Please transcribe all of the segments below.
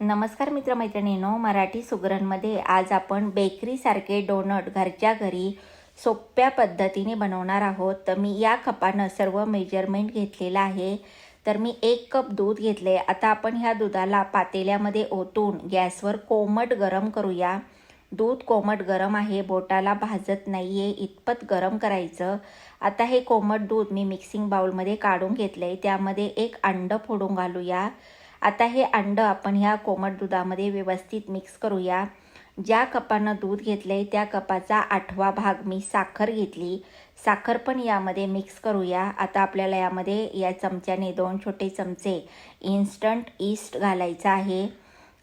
नमस्कार मित्रमैत्रिणींनो मराठी सुगरणमध्ये आज आपण बेकरीसारखे डोनट घरच्या घरी सोप्या पद्धतीने बनवणार आहोत. तर मी या कपानं सर्व मेजरमेंट घेतलेलं आहे. तर मी एक कप दूध घेतले आता आपण ह्या दुधाला पातेल्यामध्ये ओतून गॅसवर कोमट गरम करूया. दूध कोमट गरम आहे बोटाला भाजत नाही आहे इतपत गरम करायचं. आता हे कोमट दूध मी मिक्सिंग बाउलमध्ये काढून घेतलं आहे त्यामध्ये एक अंडं फोडून घालूया. आता हे अंड आपण ह्या कोमट दुधामध्ये व्यवस्थित मिक्स करूया. ज्या कपानं दूध घेतलं आहे त्या कपाचा आठवा भाग मी साखर घेतली. साखर पण यामध्ये मिक्स करूया. आता आपल्याला यामध्ये या चमच्याने दोन छोटे चमचे इन्स्टंट ईस्ट घालायचं आहे.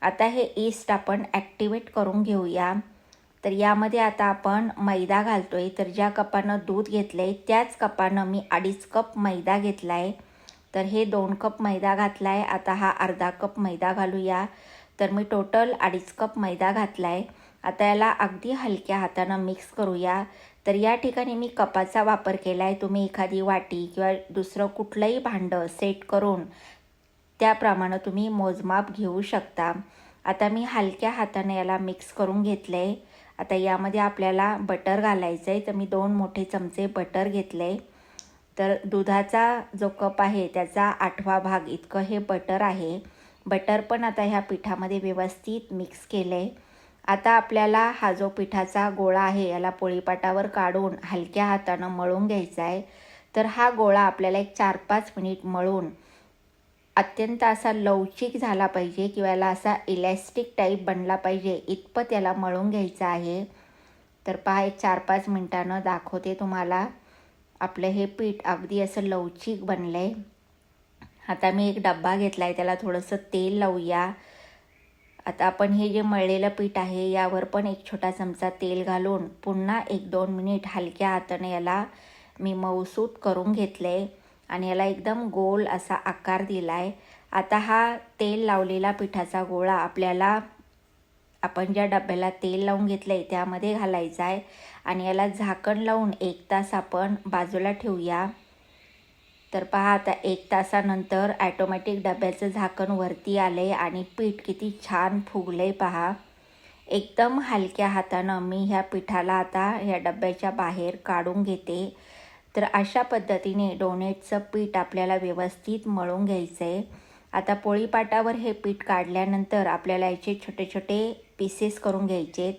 आता हे ईस्ट आपण ॲक्टिवेट करून घेऊया. तर यामध्ये आता आपण मैदा घालतो आहे तर ज्या कपानं दूध घेतलं आहे त्याच कपानं मी अडीच कप मैदा घेतला आहे तर हे दोन कप मैदा घातला आहे आता हा अर्धा कप मैदा घालूया. तर मी टोटल अडीच कप मैदा घातला आहे आता याला अगदी हलक्या हातानं मिक्स करूया. तर या ठिकाणी मी कपाचा वापर केला आहे तुम्ही एखादी वाटी किंवा दुसरं कुठलंही भांडं सेट करून त्याप्रमाणे तुम्ही मोजमाप घेऊ शकता. आता मी हलक्या हाताने याला मिक्स करून घेतलं आहे आता यामध्ये आपल्याला बटर घालायचं आहे तर मी दोन मोठे चमचे बटर घेतले तर दुधाचा जो कप आहे त्याचा आठवा भाग इतकं हे बटर आहे. बटर पण आता ह्या पिठामध्ये व्यवस्थित मिक्स केलं आहे आता आपल्याला हा जो पिठाचा गोळा आहे याला पोळीपाटावर काढून हलक्या हातानं मळून घ्यायचा आहे तर हा गोळा आपल्याला एक चार पाच मिनिट मळून अत्यंत असा लवचिक झाला पाहिजे किंवा याला असा इलॅस्टिक टाईप बनला पाहिजे इतपत याला मळून घ्यायचं आहे. तर पहा एक चार पाच मिनटानं दाखवते तुम्हाला. आपलं हे पीठ अगदी असं लवचिक बनलं आहे आता मी एक डब्बा घेतला आहे त्याला थोडंसं तेल लावूया. आता आपण हे जे मळलेलं पीठ आहे यावर पण एक छोटा चमचा तेल घालून पुन्हा एक दोन मिनिट हलक्या हाताने याला मी मऊसूत करून घेतलं आहे आणि याला एकदम गोल असा आकार दिला आहे आता हा तेल लावलेला पिठाचा गोळा आपल्याला आपण ज्या डब्याला तेल लावून घेतलं आहे त्यामध्ये घालायचं आहे. आणि याला झाकण लावून एक तास आपण बाजूला ठेवूया. तर पहा आता एक तासानंतर ॲटोमॅटिक डब्याचं झाकण वरती आलं आहे आणि पीठ किती छान फुगलं आहे पहा. एकदम हलक्या हातानं मी ह्या पिठाला आता ह्या डब्याच्या बाहेर काढून घेते. तर अशा पद्धतीने डोनेटचं पीठ आपल्याला व्यवस्थित मळून घ्यायचं आहे आता पोळीपाटावर हे पीठ काढल्यानंतर आपल्याला याचे छोटे छोटे पीसेस करून घ्यायचेत.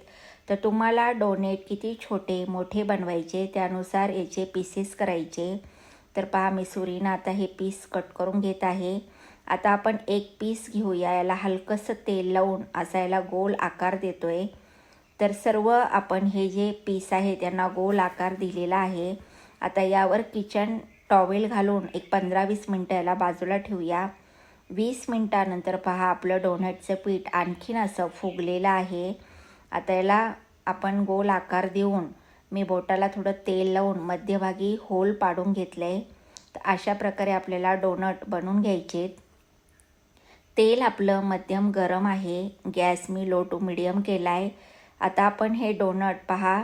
तर तुम्हाला डोनेट किती छोटे मोठे बनवायचे त्यानुसार याचे पीसेस करायचे. तर पहा मी सुरीनं आता हे पीस कट करून घेत आहे. आता आपण एक पीस घेऊया. याला हलकंसं तेल लावून असा याला गोल आकार देतो आहे तर सर्व आपण हे जे पीस आहे त्यांना गोल आकार दिलेला आहे. आता यावर किचन टॉवेल घालून एक पंधरा वीस मिनटं याला बाजूला ठेवूया. वीस मिनटानंतर पहा आपलं डोनटचं पीठ आणखीन असं फुगलेलं आहे. आता याला आपण गोल आकार देऊन मी बोटाला थोडं तेल लावून मध्यभागी होल पाडून घेतलं आहे तर अशा प्रकारे आपल्याला डोनट बनवून घ्यायचे. तेल आपलं मध्यम गरम आहे. गॅस मी लो टू मिडियम केला आहे आता आपण हे डोनट पहा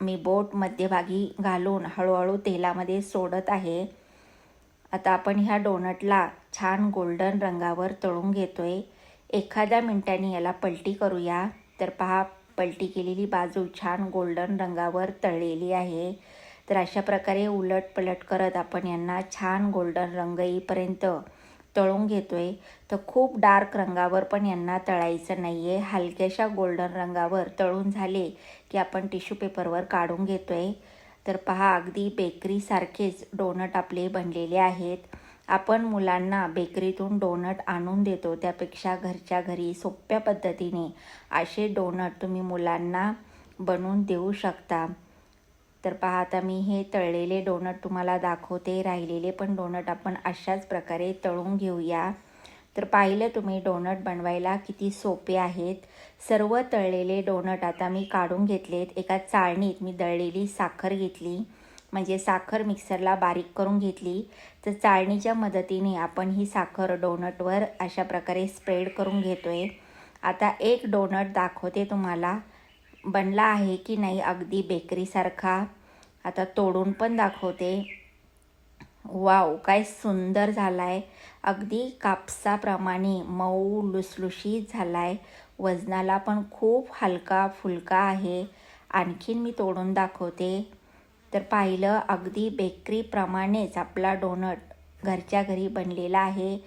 मी बोट मध्यभागी घालून हळूहळू तेलामध्ये सोडत आहे. आता आपण ह्या डोनटला छान गोल्डन रंगावर तळून घेतो आहे एखाद्या मिनटाने याला पलटी करूया. तर पहा पलटी केलेली बाजू छान गोल्डन रंगावर तळलेली आहे. तर अशा प्रकारे उलट पलट करत आपण यांना छान गोल्डन रंग येईपर्यंत तळून घेतो आहे तर खूप डार्क रंगावर पण यांना तळायचं नाही आहे हलक्याशा गोल्डन रंगावर तळून झाले की आपण टिश्यू पेपरवर काढून घेतो आहे तर पहा अगदी बेकरीसारखेच डोनट आपले बनलेले आहेत. आपण मुलांना बेकरीतून डोनट आणून देतो त्यापेक्षा घरच्या घरी सोप्या पद्धतीने असे डोनट तुम्ही मुलांना बनवून देऊ शकता. तर पहा आता मी हे तळलेले डोनट तुम्हाला दाखवते राहिलेले पण डोनट आपण अशाच प्रकारे तळून घेऊया. तर पाहिलं तुम्ही डोनट बनवायला किती सोपे आहेत. सर्व तळलेले डोनट आता मी काढून घेतलेत. एका चाळणीत मी दळलेली साखर घेतली. म्हणजे साखर मिक्सरला बारीक करून घेतली. तर चाळणीच्या मदतीने आपण ही साखर डोनटवर अशा प्रकारे स्प्रेड करून घेतो आहे आता एक डोनट दाखवते तुम्हाला. बनला आहे की नाही अगदी बेकरीसारखा. आता तोडून पण दाखवते. वाव काय सुंदर झालाय. अगदी कापसाप्रमाणे मऊ लुसलुशीत झालाय. वजनाला पण खूप हलका फुलका आहे. आणखीन मी तोडून दाखवते. तर पाहिलं अगदी बेकरीप्रमाणेच आपला डोनट घरच्या घरी बनलेला आहे.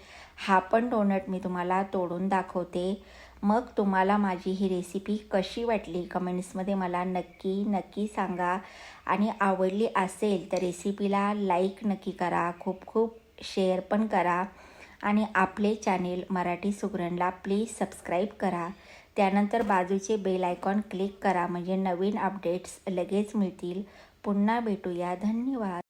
हा पण डोनट मी तुम्हाला तोडून दाखवते. मग तुम्हाला माझी ही रेसिपी कशी वाटली? कमेंट्समध्ये मला नक्की नक्की सांगा. आणि आवडली असेल तर रेसिपीला लाईक नक्की करा. खूप खूप शेअर पण करा. आणि आपले चॅनेल मराठी सुगरणला प्लीज सबस्क्राईब करा. त्यानंतर बाजूचे बेल आयकॉन क्लिक करा. म्हणजे नवीन अपडेट्स लगेच मिळतील. पुन्हा भेटूया. धन्यवाद.